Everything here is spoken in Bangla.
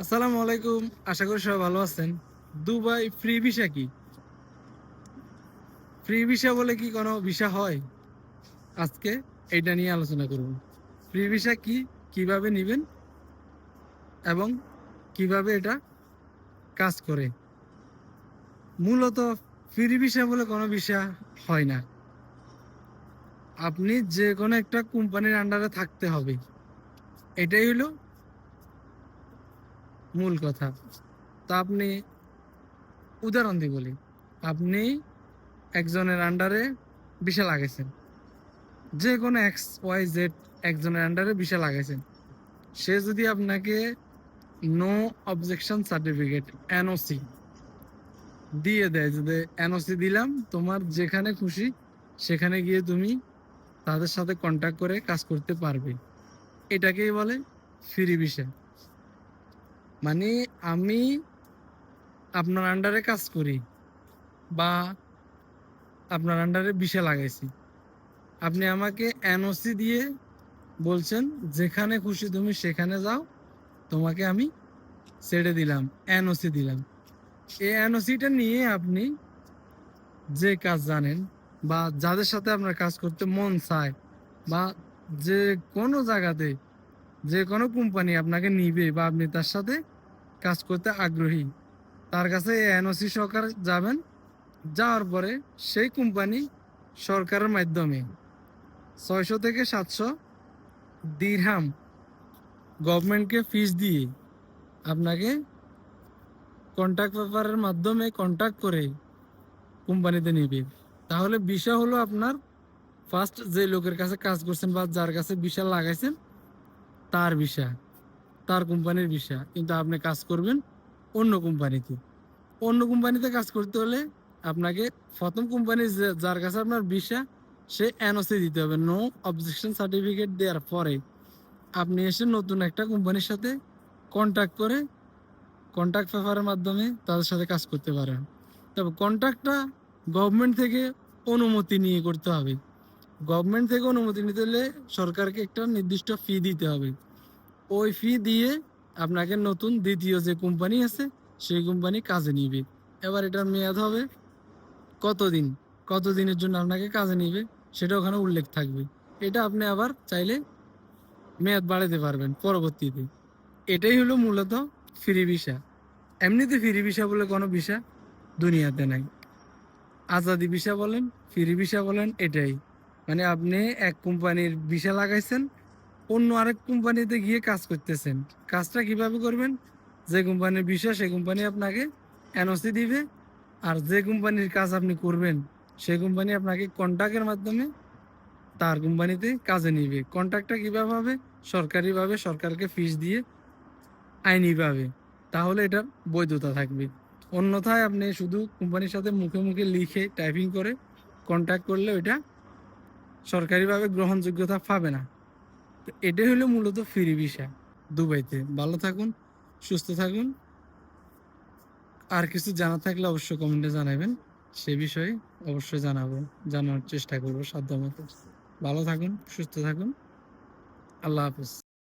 আসসালামু আলাইকুম। আশা করি সবাই ভালো আছেন। দুবাই ফ্রি ভিসা কি? ফ্রি ভিসা বলে কি কোনো ভিসা হয়? আজকে এটা নিয়ে আলোচনা করব। ফ্রি ভিসা কি? কীভাবে নেবেন? এবং কীভাবে এটা কাজ করে? মূলত ফ্রি ভিসা বলে কোনো ভিসা হয় না। আপনি যে কোনো একটা কোম্পানির আন্ডারে থাকতে হবে। এটাই হলো মূল কথা। তো আপনি উদাহরণ দিয়ে বলি। আপনি একজনের আন্ডারে বিশা লাগাইছেন যে কোনো এক্স ওয়াই জেড একজনের আন্ডারে বিশা লাগাইছেন সে যদি আপনাকে নো অবজেকশন সার্টিফিকেট এনওসি দিয়ে দেয়, যদি এনওসি দিলাম, তোমার যেখানে খুশি সেখানে গিয়ে তুমি তাদের সাথে কন্ট্যাক্ট করে কাজ করতে পারবে। এটাকেই বলে ফ্রি ভিসা মানে আমি আপনার আন্ডারে কাজ করি বা আপনার আন্ডারে বিষা লাগাইছি। আপনি আমাকে এনওসি দিয়ে বলছেন, যেখানে খুশি তুমি সেখানে যাও, তোমাকে আমি ছেড়ে দিলাম এনওসি দিলাম। এই এনওসিটা নিয়ে আপনি যে কাজ জানেন বা যাদের সাথে আপনার কাজ করতে মন চায় বা যে কোনো জায়গাতে যে কোনো কোম্পানি আপনাকে নিবে বা আপনি তার সাথে কাজ করতে আগ্রহী। তার কাছে এনওসি সরকার যাবেন, যাওয়ার পরে সেই কোম্পানি সরকারের মাধ্যমে ছয়শো থেকে সাতশো দিরহাম গভর্নমেন্টকে ফিস দিয়ে আপনাকে কন্ট্যাক্ট পেপারের মাধ্যমে কন্ট্যাক্ট করে কোম্পানিতে নেবে। তাহলে বিষয় হলো আপনার ফার্স্ট যে লোকের কাছে কাজ করছেন বা যার কাছে বিশাল লাগাইছেন, তার বিষয়। তার কোম্পানির বিষয়। কিন্তু আপনি কাজ করবেন অন্য কোম্পানিতে। অন্য কোম্পানিতে কাজ করতে হলে আপনাকে প্রথম কোম্পানি যার কাছে আপনার বিষয়, সে এনওসি দিতে হবে। নো অবজেকশন সার্টিফিকেট দেওয়ার পরে আপনি এসে নতুন একটা কোম্পানির সাথে কন্ট্যাক্ট করে কন্ট্যাক্ট পেপারের মাধ্যমে তাদের সাথে কাজ করতে পারেন। তবে কন্ট্যাক্টটা গভর্নমেন্ট থেকে অনুমতি নিয়ে করতে হবে। গভর্নমেন্ট থেকে অনুমতি নিতে হলে সরকারকে একটা নির্দিষ্ট ফি দিতে হবে। ওই ফি দিয়ে আপনাকে নতুন দ্বিতীয় যে কোম্পানি আছে, সেই কোম্পানি কাজে নিবে। এবার এটার মেয়াদ হবে কতদিন? কত দিনের জন্য আপনাকে কাজে নিবে? সেটা ওখানে উল্লেখ থাকবে। এটা আপনি আবার চাইলে মেয়াদ বাড়াতে পারবেন পরবর্তীতে। এটাই হলো মূলত ফ্রি ভিসা এমনিতে ফ্রি ভিসা বলে কোনো ভিসা দুনিয়াতে নাই। আজাদি ভিসা বলেন ফ্রি ভিসা বলেন, এটাই। মানে আপনি এক কোম্পানির ভিসা লাগাইছেন অন্য আরেক কোম্পানিতে গিয়ে কাজ করতেছেন। কাজটা কীভাবে করবেন? যে কোম্পানির বিষয়, সেই কোম্পানি আপনাকে এনওসি দিবে। আর যে কোম্পানির কাজ আপনি করবেন, সেই কোম্পানি আপনাকে কন্ট্যাক্টের মাধ্যমে তার কোম্পানিতে কাজে নিবে। কন্ট্রাক্টটা কীভাবে হবে? সরকারিভাবে, সরকারকে ফিস দিয়ে আইনিভাবে তাহলে এটা বৈধতা থাকবে। অন্যথায় আপনি শুধু কোম্পানির সাথে মুখে মুখে লিখে টাইপিং করে কন্ট্যাক্ট করলে ওইটা সরকারিভাবে গ্রহণযোগ্যতা পাবে না। তো এটাই হলো মূলত ফ্রি ভিসা দুবাইতে ভালো থাকুন, সুস্থ থাকুন। আর কিছু জানা থাকলে অবশ্যই কমেন্টে জানাবেন। সে বিষয়ে অবশ্যই জানাব জানার চেষ্টা করব সাধ্য মতো ভালো থাকুন, সুস্থ থাকুন। আল্লাহ হাফিজ।